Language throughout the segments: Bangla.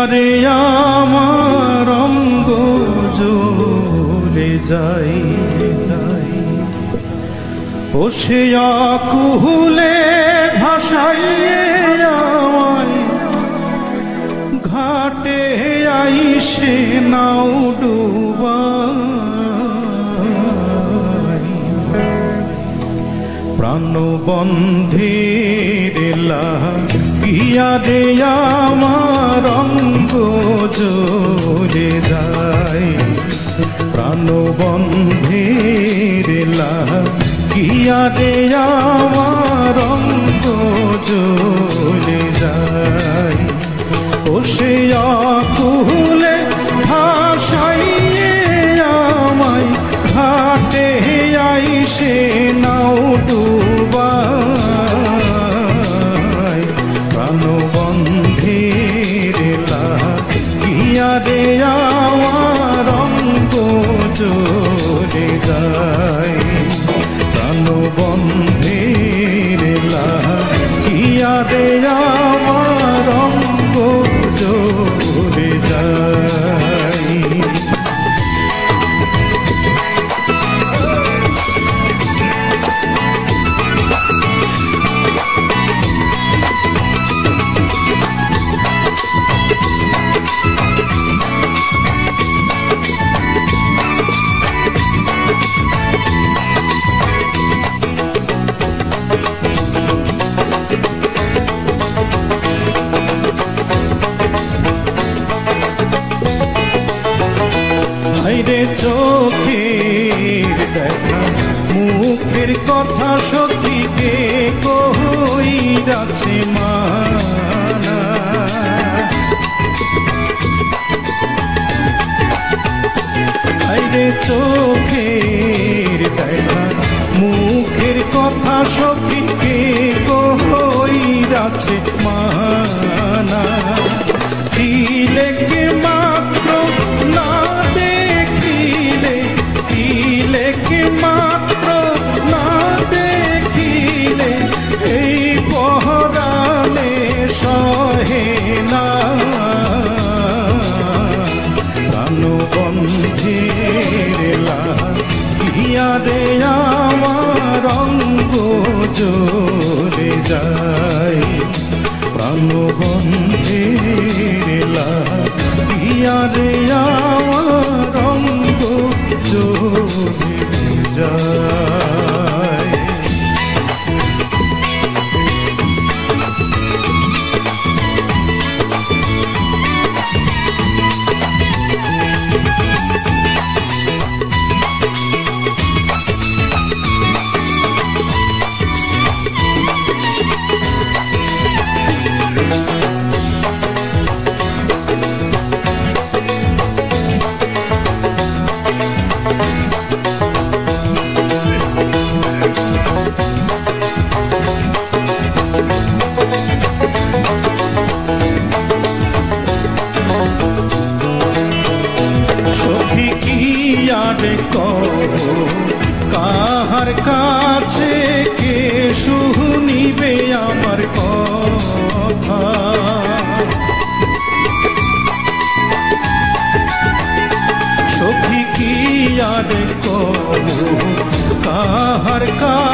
আরে আমার অঙ্গ জোরে যাই যাই। ও সে কুহুলে ভাসাইয়ে আমায়, ঘাটে আই আইসে নাও ডুবাই। প্রাণবন্ধের লাগিয়া রে আমার অঙ্গ জোরে যায়। প্রাণবন্ধের লাগিয়া রে আমার অঙ্গ ভাইরে চোখের দেখা মুখের কথা সখীকে কই মানা। ভাইরে চোখের দেখা মুখের কথা সখীকে জোরে যায় প্রাণবন্ধের লাগিয়া রে কাহার কাছে কে শুনিবে আমার কথা। সখী কি আর কাহার কাছে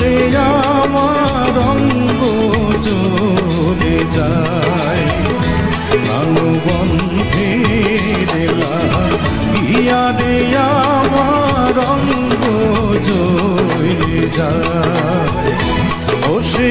রে আমার অঙ্গ চলে যায়। প্রাণবন্ধের ইয়া রে আমার অঙ্গ চলে যায়। ও সে